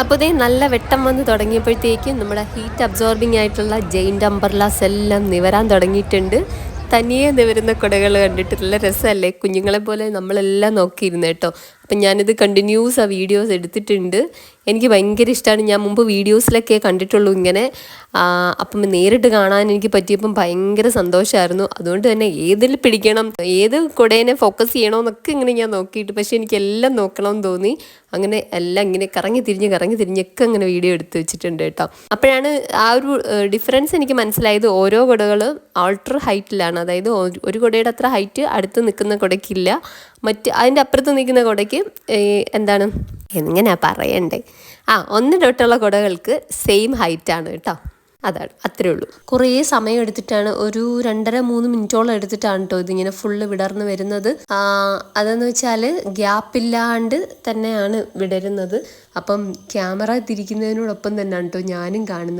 അപ്പോൾ ഇതേ നല്ല വെട്ടം വന്ന് തുടങ്ങിയപ്പോഴത്തേക്കും നമ്മുടെ ഹീറ്റ് അബ്സോർബിംഗ് ആയിട്ടുള്ള ജെയിന്റ് അംബർലാസ് എല്ലാം നിവരാൻ തുടങ്ങിയിട്ടുണ്ട്. തനിയെ നിവരുന്ന കുടകൾ കണ്ടിട്ട് നല്ല രസമല്ലേ കുഞ്ഞുങ്ങളെ പോലെ നമ്മളെല്ലാം നോക്കിയിരുന്നു കേട്ടോ അപ്പം ഞാനിത് കണ്ടിന്യൂസ് ആ വീഡിയോസ് എടുത്തിട്ടുണ്ട്. എനിക്ക് ഭയങ്കര ഇഷ്ടമാണ് ഞാൻ മുമ്പ് വീഡിയോസിലൊക്കെ കണ്ടിട്ടുള്ളൂ ഇങ്ങനെ. അപ്പം നേരിട്ട് കാണാൻ എനിക്ക് പറ്റിയപ്പം ഭയങ്കര സന്തോഷമായിരുന്നു അതുകൊണ്ട് തന്നെ ഏതിൽ പിടിക്കണം ഏത് കുടേനെ ഫോക്കസ് ചെയ്യണമെന്നൊക്കെ ഇങ്ങനെ ഞാൻ നോക്കിയിട്ട് പക്ഷേ എനിക്ക് എല്ലാം നോക്കണമെന്ന് തോന്നി. അങ്ങനെ എല്ലാം ഇങ്ങനെ കറങ്ങി തിരിഞ്ഞ് കറങ്ങി തിരിഞ്ഞൊക്കെ അങ്ങനെ വീഡിയോ എടുത്ത് വെച്ചിട്ടുണ്ട് കേട്ടോ. അപ്പോഴാണ് ആ ഒരു ഡിഫറൻസ് എനിക്ക് മനസ്സിലായത്. ഓരോ കുടകളും ആൾട്ടർ ഹൈറ്റിലാണ് അതായത് ഒരു- കുടയുടെ അത്ര ഹൈറ്റ് അടുത്ത് നിൽക്കുന്ന കുടയ്ക്കില്ല. മറ്റ് അതിന്റെ അപ്പുറത്ത് നിൽക്കുന്ന കുടയ്ക്ക് എന്താണ്? എങ്ങനെയാ പറയണ്ടേ. ആ ഒന്ന് തൊട്ടുള്ള കുടകൾക്ക് സെയിം ആണ് കേട്ടോ. അതാണ് അത്രേ ഉള്ളൂ. കുറേ സമയം എടുത്തിട്ടാണ് ഒരു രണ്ടര മൂന്ന് മിനിറ്റോളം എടുത്തിട്ടാണ് കേട്ടോ ഇതിങ്ങനെ ഫുള്ള് വിടർന്ന് വരുന്നത്. അതെന്ന് വെച്ചാൽ ഗ്യാപ്പില്ലാണ്ട് തന്നെയാണ് വിടരുന്നത്. അപ്പം ക്യാമറ തിരിക്കുന്നതിനോടൊപ്പം തന്നെയാണ് കേട്ടോ ഞാനും കാണുന്നത്.